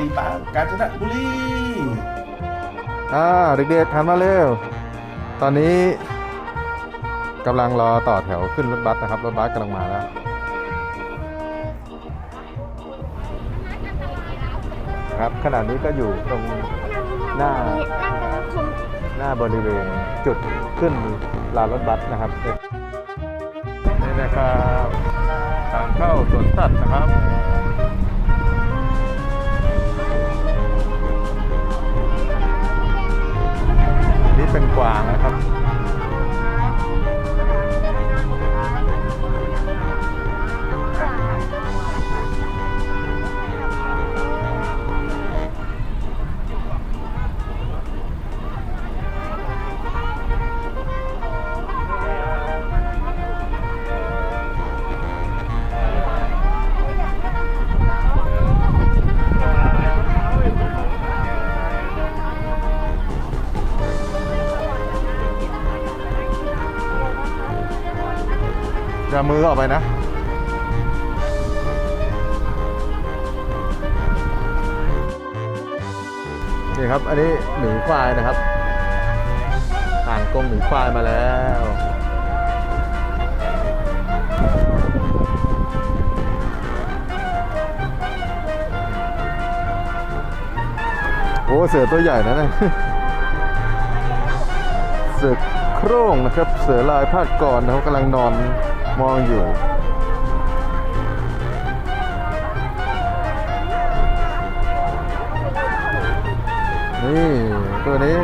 รีบางกาญจนบุรีอ่าเด็กๆทันมาเร็ว ตอนนี้กำลังรอต่อแถวขึ้นรถบัสนะครับ รถบัสกำลังมาแล้ว ครับขณะนี้ก็อยู่ตรงหน้าหน้าบริเวณจุดขึ้นลานรถบัสนะครับนี่นะครับทางเข้าสวนสัตว์นะครับ จะมือออกไปนะ นี่ครับ อันนี้หนูควายนะครับห่างกรงหนูควายมาแล้วโอ้เสือตัวใหญ่นะเนี่ยเสือโคร่งนะครับ เสือลายพาดก่อนนะครับกำลังนอน มองอยู่นี่ตัวนี้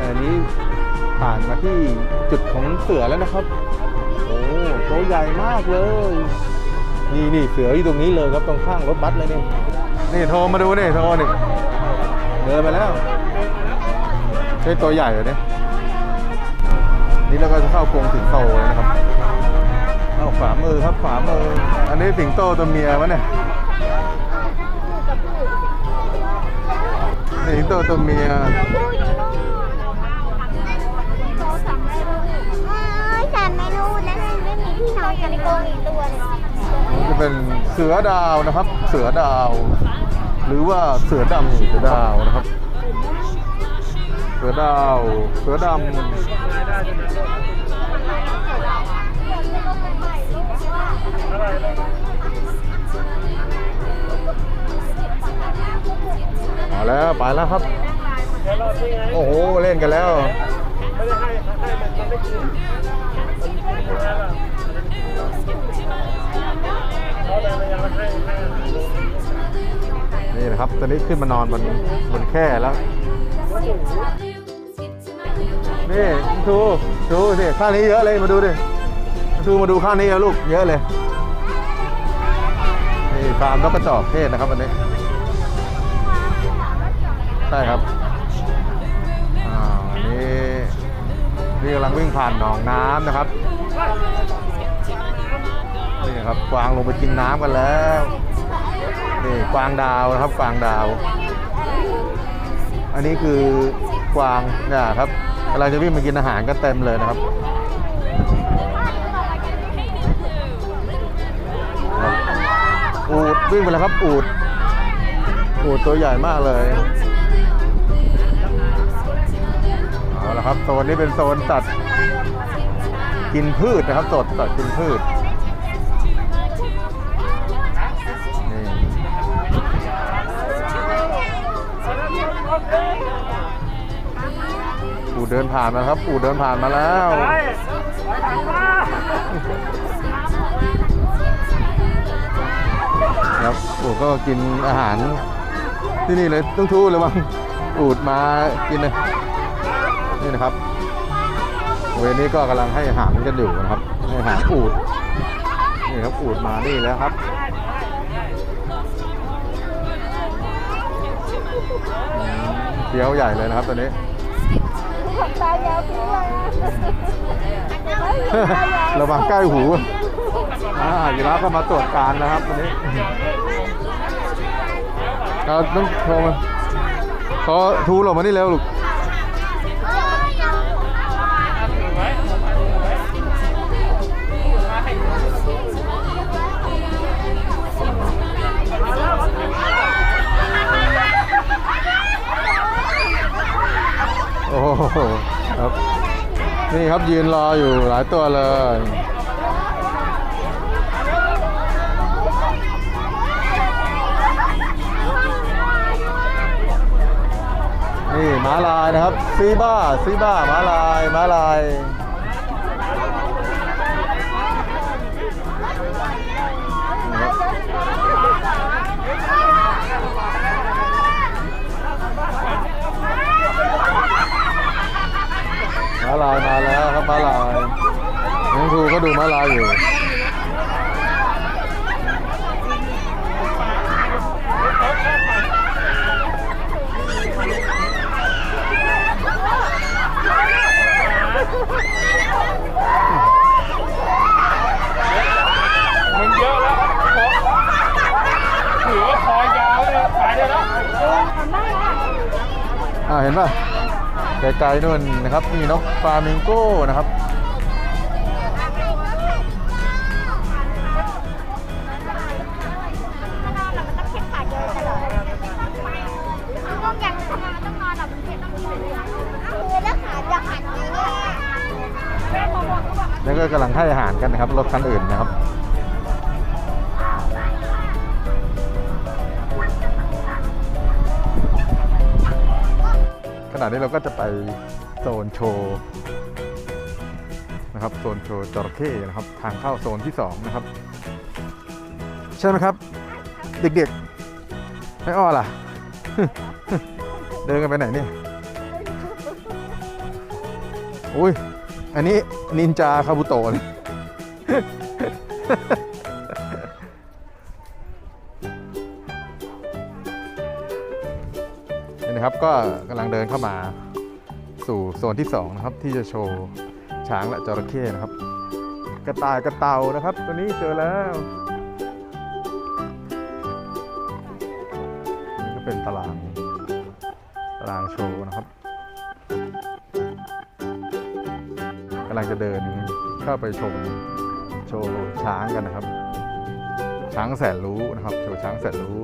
อันนี้ผ่านมาที่จุดของเสือแล้วนะครับ โอ้ตัวใหญ่มากเลย นี่นี่เสืออยู่ตรงนี้เลยครับตรงข้างรถบัสเลยนี่ นี่โทรมาดูนี่โทรนี่ เดินไปแล้ว ใช่ตัวใหญ่เลยเนี่ยนี่เราก็จะเข้ากรงสิงโตแล้วนะครับเอาขวามือครับขวามือ อันนี้สิงโตตัวเมียวะเนี่ยนี่สิงโตตัวเมียฉันไม่รู้นะไม่มีที่นอนกันในกรงอีกตัวเลยนี่จะเป็นเสือดาวนะครับ เสือดาว หรือว่าเสือดำเสือดาวนะครับ เสือดาว เสือดำมาแล้ว ไปแล้วครับ โอ้โห เล่นกันแล้วนี่นะครับ ตอนนี้ขึ้นมานอนบนบนแค่แล้ว นี่ทูทูสิข้างนี้เยอะเลยมาดูดิทูมาดูข้างนี้นะลูกเยอะเลยนี่ฟาร์มนกกระจอกเทศนะครับวันนี้ใช่ครับอ่านี่นี่กำลังวิ่งผ่านหนองน้ำนะครับนี่ครับกวางลงไปกินน้ำกันแล้วนี่กวางดาวนะครับกวางดาว อันนี้คือกวางเนี่ยครับ กำลังจะวิ่งมากินอาหารกันเต็มเลยนะครับครับอูดวิ่งไปแล้วครับอูดอูดตัวใหญ่มากเลยเอาละครับโซนนี้เป็นโซนสัตว์กินพืชนะครับสดสัตว์กินพืช เดินผ่านมาครับปู่เดินผ่านมาแล้วครับปู่ก็กินอาหารที่นี่เลยต้องทูเลยมั้งอูดมากินเลยนี่นะครับ เวนี้ก็กำลังให้อาหารกันอยู่นะครับ ให้อาหารอูดนี่ครับอูดมานี่แล้วครับเคี้ยวใหญ่เลยนะครับตัวนี้ ตายาวพี่ลยระวังใกล้หูอ่ายีราฟก็มาตรวจการนะครับวันนี้เราต้องโทรมาขอทูลงมานี่เร็วลูก อ้โหครับนี่ครับยืนรออยู่หลายตัวเลยนี่ม้าลายนะครับซีบ้าซีบ้าม้าลายม้าลาย ห็นป่ะไกลๆนู่นนะครับมีนกฟามิงโก้นะครับแล้วก็กำลังให้อาหารกันนะครับรถคันอื่นนะครับ ณะนี้เราก็จะไปโซนโชว์นะครับโซนโชว์จระเข้นะครับทางเข้าโซนที่สองนะครับ ใช่ไหมครับ เด็กๆไม่อ้อล่ะ เดินกันไปไหนเนี่ยอุ้ยอันนี้นินจาคาบุโตะ นะครับ ก็กำลังเดินเข้ามาสู่โซนที่ 2 นะครับ ที่จะโชว์ช้างและจระเข้นะครับ กระต่ายกระเต่านะครับ ตัวนี้เจอแล้วนี่ก็เป็นตารางตารางโชว์นะครับกำลังจะเดินเข้าไปชมโชว์ช้างกันนะครับ ช้างแสนรู้นะครับ โชว์ช้างแสนรู้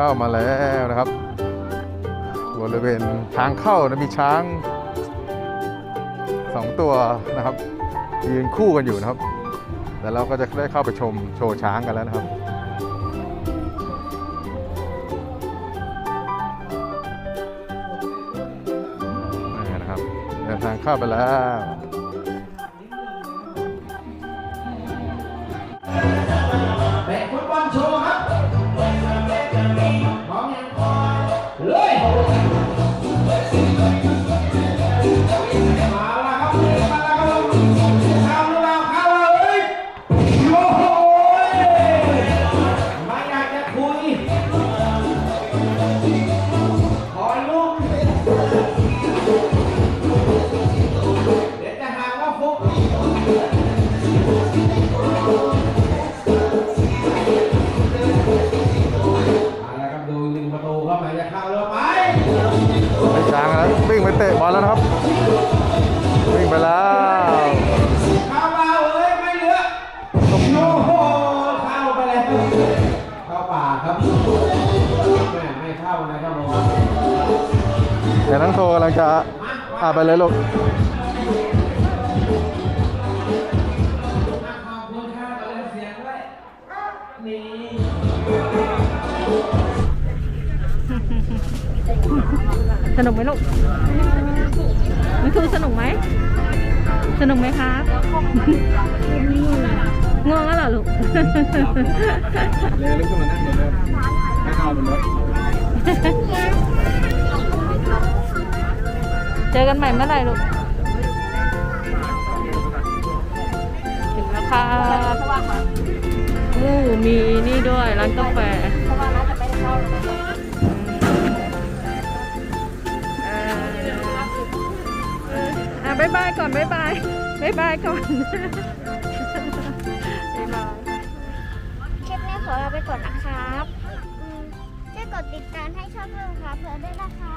เข้ามาแล้วนะครับบริเวณทางเข้านะมีช้างสองตัวนะครับ ยืนคู่กันอยู่นะครับ แล้วเราก็จะได้เข้าไปชมโชว์ช้างกันแล้วนะครับนี่นะครับเดินทางเข้าไปแล้ว ววิ่งไปเตะบอลแล้วนะครับ วิ่งไปแล้วเข้ามาเอ้ยไม่เหลือโอ้โหเข้าไปแล้วเข้าป่าครับแม่ไม่เข้านะครับผมเดี๋ยวน้องโทกำลังจะอ่าไปเลยลูกขอบคุณค่าตัวเสียงด้วยนี่ สนุกไหมลูกมันคือสนุกไหม สนุกไหมครับง่วงแล้วเหรอลูกเร็วลุกขึ้นมานั่งเลยเร็วให้นอนบนรถเจอกันใหม่เมื่อไหร่ลูก ถึงแล้วค่ะอู้มีนี่ด้วยร้านกาแฟายบายก่อนบายบายบายบายก่อนบายบายคลิปนี้ขอลาไปก่อนนะครับช่วยกดติดตามให้ชอบเรื่องค่ะเพื่อด้วยนะคะ